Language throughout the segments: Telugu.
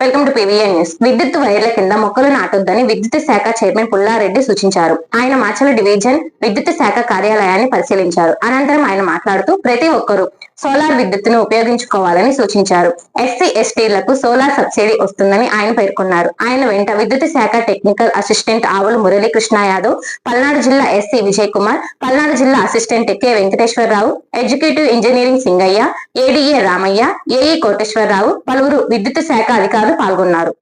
Welcome to PVN news. విద్యుత్ వైర్ల కింద మొక్కలు నాటొద్దని విద్యుత్ శాఖ చైర్మన్ పుల్లారెడ్డి సూచించారు. ఆయన మాచల డివిజన్ విద్యుత్ శాఖ కార్యాలయాన్ని పరిశీలించారు. అనంతరం ఆయన మాట్లాడుతూ ప్రతి ఒక్కరూ సోలార్ విద్యుత్తును ఉపయోగించుకోవాలని సూచించారు. ఎస్సీ ఎస్టీలకు సోలార్ సబ్సిడీ వస్తుందని ఆయన పేర్కొన్నారు. ఆయన వెంట విద్యుత్ శాఖ టెక్నికల్ అసిస్టెంట్ ఆవుల మురళీకృష్ణ యాదవ్ పల్నాడు జిల్లా ఎస్సీ విజయ్ కుమార్ పల్నాడు జిల్లా assistant K. Venkateswara Rao executive engineering Singaiah ADA Ramaiah AE Koteswara Rao పలువురు విద్యుత్ శాఖ అధికారులు పాల్గొన్నారు.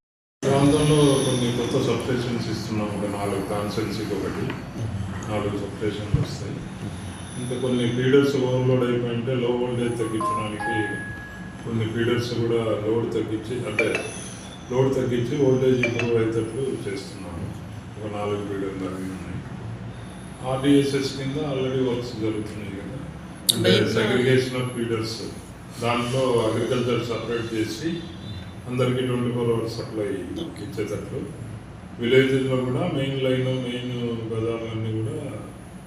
ప్రాంతంలో కొన్ని కొత్త సబ్స్టేషన్స్ ఇస్తున్నాం. ఒక నాలుగు కాన్సెన్సీకి ఒకటి. నాలుగు సబ్స్టేషన్లు వస్తాయి. ఇంకా కొన్ని ఫీడర్స్ ఓవర్లోడ్ అయిపోయింటే లో వోల్టేజ్ తగ్గించడానికి కొన్ని ఫీడర్స్ కూడా లోడ్ తగ్గించి అంటే లోడ్ తగ్గించి వోల్టేజ్ ఇంప్రూవ్ అయ్యేటట్లు చేస్తున్నాము. ఒక నాలుగు ఫీడర్లు అవి ఉన్నాయి. ఆర్డిఎస్ఎస్ కింద ఆల్రెడీ వర్క్స్ జరుగుతున్నాయి కదా. అంటే సెగ్రిగేషన్ ఆఫ్ ఫీడర్స్ దాంట్లో అగ్రికల్చర్ సపరేట్ చేసి అందరికీ ట్వంటీ ఫోర్ అవర్స్ సప్లై ఇచ్చేటట్లు విలేజెస్లో కూడా మెయిన్ లైన్ మెయిన్ బజార్లన్నీ కూడా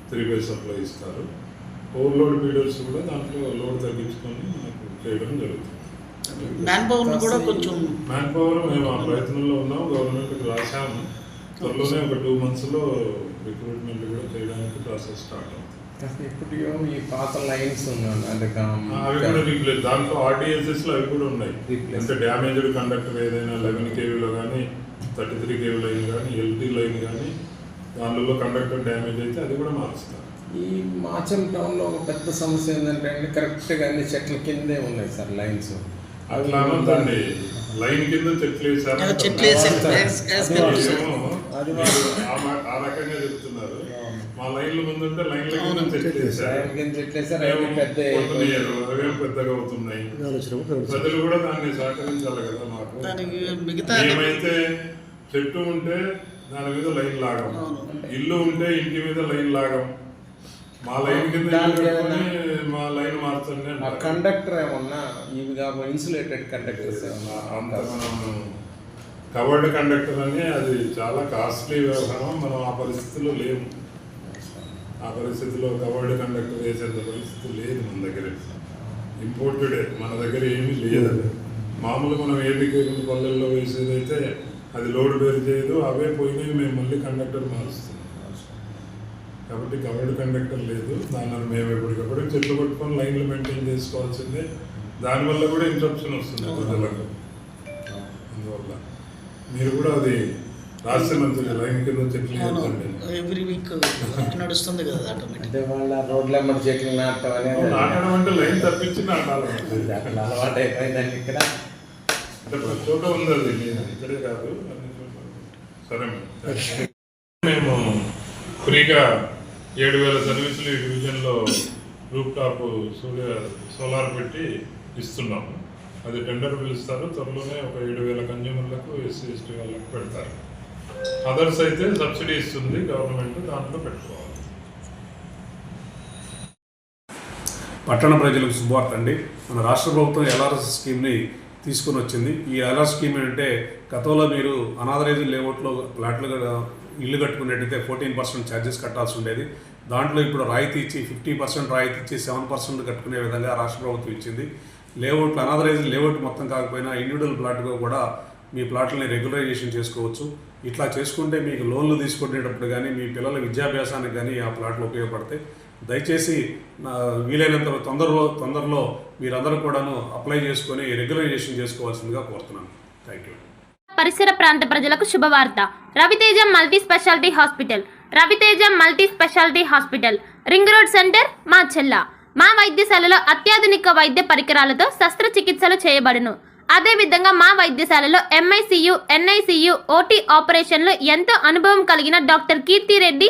త్రీ బై సప్లై ఇస్తారు. ఓవర్లోడ్ ఫీడర్స్ కూడా దాంట్లో లోడ్ తగ్గించుకొని మనకు చేయడం జరుగుతుంది. మ్యాన్ పవర్ని కూడా కొంచెం మ్యాన్ పవర్ మేము ఆ ప్రయత్నంలో ఉన్నాం గవర్నమెంట్కి రాశాము. త్వరలోనే ఒక టూ మంత్స్లో రిక్రూట్మెంట్ కూడా చేయడానికి ప్రాసెస్ స్టార్ట్ అవుతుంది. ఇప్పుడు ఈ పాత లైన్స్ అవి కూడా రీప్లేస్ దాంట్లో ఆర్టీఎస్ఎస్లో అవి కూడా ఉన్నాయి. అంటే డ్యామేజ్డ్ కండక్టర్ ఏదైనా లెవెన్ కేవీలో కానీ థర్టీ త్రీ కేవీ లైన్ కానీ ఎల్టీ లైన్ కానీ దానిలో కండక్టర్ డ్యామేజ్ అయితే అది కూడా మారుస్తారు ఈ మాచం టౌన్లో ఒక పెద్ద సమస్య ఏంటంటే అండి కరెక్ట్గా అన్ని చెట్ల కిందే ఉన్నాయి సార్ లైన్స్. అట్లా అనొద్దండి లైన్ కింద చెట్లు వేసారు అది అది ఆ రకంగా చెప్తున్నారు. మా లైన్ల ముందుంటే లైన్ల కింద చెట్లు వేసారు. లైన్ కింద చెట్లు వేసారు ఏమో అవి పెద్దగా అవుతున్నాయి. ప్రజలు కూడా దాన్ని సహకరించాలి కదా మాకు. మిగతా ఏమైతే చెట్టు ఉంటే దాని మీద లైన్ లాగం. ఇల్లు ఉంటే ఇంటి మీద లైన్ లాగం. మా లైన్ కింద మా లైన్ ఆ అంటారు. కండక్టర్ ఏమన్నా ఇవి కాకుండా ఇన్సులేటెడ్ కండక్టర్స్ అంత మనం కవర్డ్ కండక్టర్ అని అది చాలా కాస్ట్లీ వ్యవహారం. మనం ఆ పరిస్థితిలో లేము. ఆ పరిస్థితిలో కవర్డ్ కండక్టర్ వేసేంత పరిస్థితి లేదు మన దగ్గర. ఇంపోర్టెడే మన దగ్గర ఏమీ లేదు. అది. మామూలు మనం ఏపీకి పల్లెల్లో వేసేదైతే అది లోడ్ బేర్ చేయదు అవే పోయినవి మేము మళ్ళీ కండక్టర్ మారుస్తున్నాం. కాబట్టి కవర్డ్ కండక్టర్ లేదు దానిని మేము ఎప్పటికప్పుడు చెట్లు పట్టుకొని లైన్లు మెయింటైన్ చేసుకోవాల్సిందే. దానివల్ల కూడా ఇంటరప్షన్ వస్తుంది ప్రజలకు. అందువల్ల మీరు కూడా అది రాష్ట్ర మంత్రి లైన్ కింద చెట్లు. ఎవ్రీ వీక్ నడుస్తుంది కదా ఆటోమేటిక్ అంటే వాళ్ళ రోడ్ల ఎమ్మడి చెట్లు నాటడం అనేది నాటడం అంటే లైన్ తప్పించి నాటాలి. అలవాటు అయిపోయిందండి ఇక్కడ. చోట ఉంది అది ఇక్కడే కాదు. సరే మేము ఫ్రీగా ఏడు వేల సర్వీసులు ఈ డివిజన్లో రూప్ టాప్ సూర్య సోలార్ పెట్టి ఇస్తున్నాము అది టెండర్ పిలుస్తారు. త్వరలోనే ఒక ఏడు వేల కన్జ్యూమర్లకు ఎస్సీ ఎస్టీ వాళ్ళకు పెడతారు. అదర్స్ అయితే సబ్సిడీ ఇస్తుంది గవర్నమెంట్ దాంట్లో పెట్టుకోవాలి. పట్టణ ప్రజలకు శుభవార్త అండి. మన రాష్ట్ర ప్రభుత్వం ఎల్ఆర్ఎస్ స్కీమ్ని తీసుకొని వచ్చింది. ఈ ఎల్ఆర్ స్కీమ్ ఏంటంటే గతంలో మీరు అనాథరైజ్ లేఅవుట్లో ప్లాట్లు ఇల్లు కట్టుకున్నట్టయితే ఫోర్టీన్ పర్సెంట్ ఛార్జెస్ కట్టాల్సి ఉండేది. దాంట్లో ఇప్పుడు రాయితీ ఇచ్చి ఫిఫ్టీ పర్సెంట్ రాయితీ ఇచ్చి సెవెన్ పర్సెంట్ కట్టుకునే విధంగా రాష్ట్ర ప్రభుత్వం ఇచ్చింది. లేఅవుట్లు అనాథరైజ్ లేఅవుట్ మొత్తం కాకపోయినా ఇండివిజువల్ ప్లాట్గా కూడా మీ ప్లాట్లని రెగ్యులరైజేషన్ చేసుకోవచ్చు. ఇట్లా చేసుకుంటే మీకు లోన్లు తీసుకునేటప్పుడు కానీ మీ పిల్లల విద్యాభ్యాసానికి కానీ ఆ ప్లాట్లు ఉపయోగపడతాయి. దయచేసి వీలైనంత తొందరలో తొందరలో మీరందరూ కూడాను అప్లై చేసుకొని రెగ్యులరైజేషన్ చేసుకోవాల్సిందిగా కోరుతున్నాను. థ్యాంక్ యూ పరిసర ప్రాంత ప్రజలకు శుభవార్త. Raviteja multi speciality hospital. Raviteja multi speciality hospital. Ring road centre మా చెల్ల. మా వైద్యశాలలో అత్యాధునిక వైద్య పరికరాలతో శస్త్రచికిత్సలు చేయబడును. అదేవిధంగా మా వైద్యశాలలో ఎంఐసియు ఎన్ఐసియు ఓటీ ఆపరేషన్లు ఎంతో అనుభవం కలిగిన doctor Keerthi Reddy